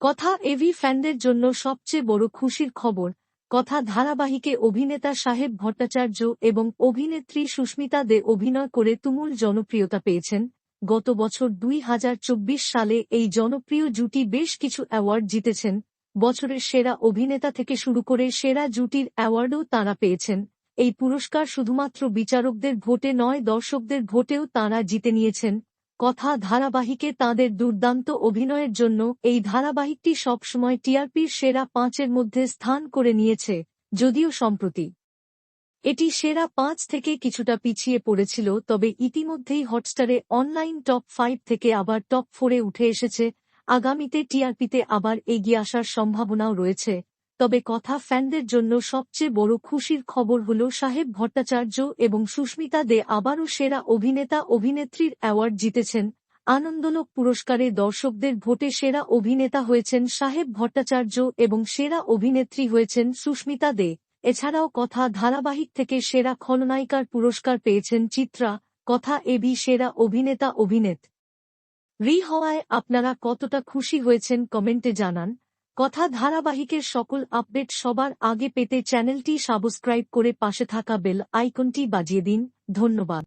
কথা এভি ফ্যানদের জন্য সবচেয়ে বড় খুশির খবর, কথা ধারাবাহিকে অভিনেতা সাহেব ভট্টাচার্য এবং অভিনেত্রী সুস্মিতা দে অভিনয় করে তুমুল জনপ্রিয়তা পেয়েছেন। গত বছর দুই হাজার চব্বিশ সালে এই জনপ্রিয় জুটি বেশ কিছু অ্যাওয়ার্ড জিতেছেন। বছরের সেরা অভিনেতা থেকে শুরু করে সেরা জুটির অ্যাওয়ার্ডও তাঁরা পেয়েছেন। এই পুরস্কার শুধুমাত্র বিচারকদের ভোটে নয়, দর্শকদের ভোটেও তাঁরা জিতে নিয়েছেন। কথা ধারাবাহিকে তাঁদের দুর্দান্ত অভিনয়ের জন্য এই ধারাবাহিকটি সবসময় টিআরপির সেরা পাঁচের মধ্যে স্থান করে নিয়েছে, যদিও সম্প্রতি। এটি সেরা পাঁচ থেকে কিছুটা পিছিয়ে পড়েছিল, তবে ইতিমধ্যেই হটস্টারে অনলাইন টপ ফাইভ থেকে আবার টপ ফোরে উঠে এসেছে। আগামীতে টিআরপিতে আবার এগিয়ে আসার সম্ভাবনাও রয়েছে। তবে কথা ফ্যানদের জন্য সবচেয়ে বড় খুশির খবর হল সাহেব ভট্টাচার্য এবং সুস্মিতা দে আবারও সেরা অভিনেতা অভিনেত্রীর অ্যাওয়ার্ড জিতেছেন। আনন্দলোক পুরস্কারে দর্শকদের ভোটে সেরা অভিনেতা হয়েছেন সাহেব ভট্টাচার্য এবং সেরা অভিনেত্রী হয়েছেন সুস্মিতা দে। এছাড়াও কথা ধারাবাহিক থেকে সেরা খলনায়িকার পুরস্কার পেয়েছেন চিত্রা, কথা এবি সেরা অভিনেতা অভিনেত। রি হওয়ায় আপনারা কতটা খুশি হয়েছেন কমেন্টে জানান। কথা ধারাবাহিকের সকল আপডেট সবার আগে পেতে চ্যানেলটি সাবস্ক্রাইব করে পাশে থাকা বেল আইকনটি বাজিয়ে দিন। ধন্যবাদ।